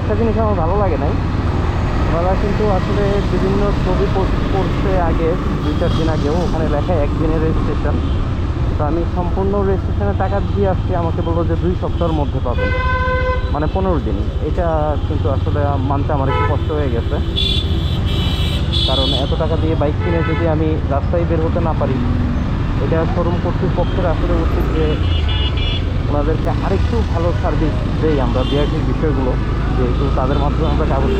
একটা জিনিস আমার ভালো লাগে নাই। ওনারা কিন্তু আসলে বিভিন্ন ছবি পোস্ট করছে আগে দুই চার দিন আগেও। ওখানে লেখা একদিনের রেজিস্ট্রেশন তো আমি সম্পূর্ণ রেজিস্ট্রেশনে টাকা দিয়ে আসছি, আমাকে বলল যে দুই সপ্তাহের মধ্যে পাবেন। মানে পনেরো দিন। এটা কিন্তু আসলে মানতে আমার একটু কষ্ট হয়ে গেছে। কারণ এত টাকা দিয়ে বাইক কিনে যদি আমি রাস্তায় বের হতে না পারি, এটা শোরুম কর্তৃপক্ষের আসলে উচিত যে ওনাদেরকে আরেকটু ভালো সার্ভিস দেই আমরা বিআরটির বিষয়গুলো। যেহেতু তাদের মাধ্যমে আমরা কাগজ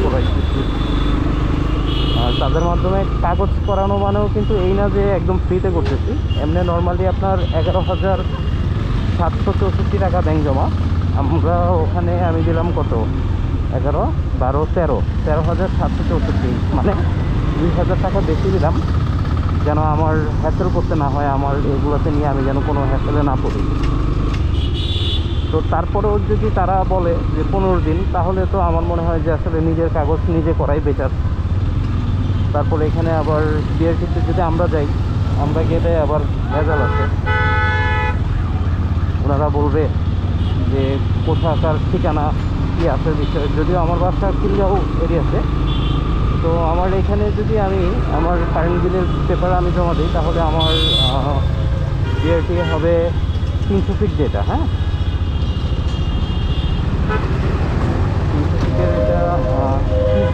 আর তাদের মাধ্যমে কাগজ করানো মানেও কিন্তু এই না যে একদম ফ্রিতে করতেছি। এমনি নর্মালি আপনার এগারো হাজার সাতশো চৌষট্টি টাকা ব্যাংক জমা। আমরা ওখানে আমি দিলাম কত? এগারো, বারো, তেরো। তেরো হাজার সাতশো চৌষট্টি। মানে দুই হাজার টাকা বেশি দিলাম। যেন আমার হ্যাসেল করতে না হয়, আমার এগুলোতে নিয়ে আমি যেন কোনো হ্যাসেলে না পড়ি। তো তারপরেও যদি তারা বলে যে পনেরো দিন, তাহলে তো আমার মনে হয় যে আসলে নিজের কাগজ নিজে করাই বেটার তারপরে এখানে আবার বিয়ের ক্ষেত্রে যদি আমরা যাই, আমরা গেলে আবার ভেজাল আছে। ওনারা বলবে যে কোথাকার ঠিকানা, কী আছে বিষয়ে। যদিও আমার বাসা কিলগাঁও এরিয়াতে, তো আমার এখানে যদি আমি আমার কারেন্ট বিলের পেপার আমি জমা দিই, তাহলে আমার বিআরটি হবে তিনশো ফিট যেটা হ্যাঁ তিনশো ফিটের এটা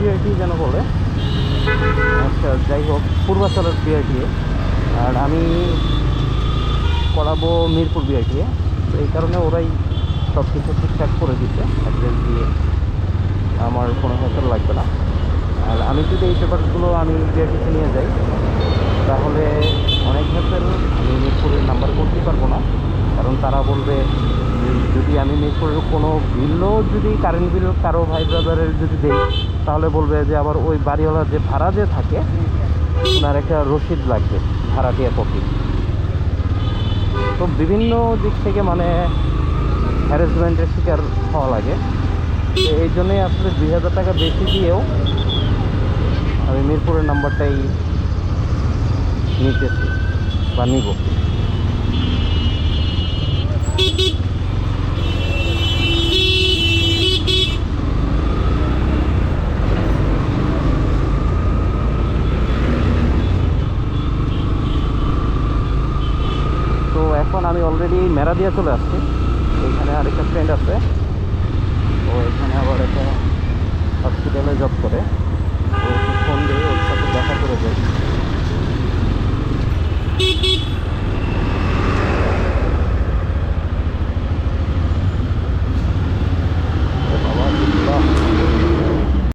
বিআরটি যেন বলে আচ্ছা যাই হোক পূর্বাচলের বিআরটি আর আমি করাবো মিরপুর বিআরটি তো এই কারণে ওরাই সব কিছু ঠিকঠাক করে দিচ্ছে অ্যাড্রেস দিয়ে আমার কোনো হেসেল লাগবে না। আর আমি যদি এই পেপারগুলো আমি বিআরটিতে নিয়ে যাই, তাহলে অনেক হেসেল আমি মিরপুরের নাম্বার করতেই পারব না। কারণ তারা বলবে, যদি আমি মিরপুরের কোনো বিলও যদি কারেন্ট বিল কারও ভাই ব্রাদারের যদি দেই, তাহলে বলবে যে আবার ওই বাড়িওয়ালার যে ভাড়া যে থাকে ওনার একটা রসিদ লাগবে, ভাড়াটিয়া কপি তো বিভিন্ন দিক থেকে মানে হ্যারাসমেন্টের শিকার হওয়া লাগে। এই জন্যই আসলে দুই হাজার টাকা বেশি দিয়েও আমি মিরপুরের নাম্বারটাই নিতেছি বা নিব তো এখন আমি অলরেডি মেরা দিয়ে চলে আসছি। এইখানে আরেকটা ফ্রেন্ড আছে। ও এখানে আবার একটা হসপিটালে জব করে।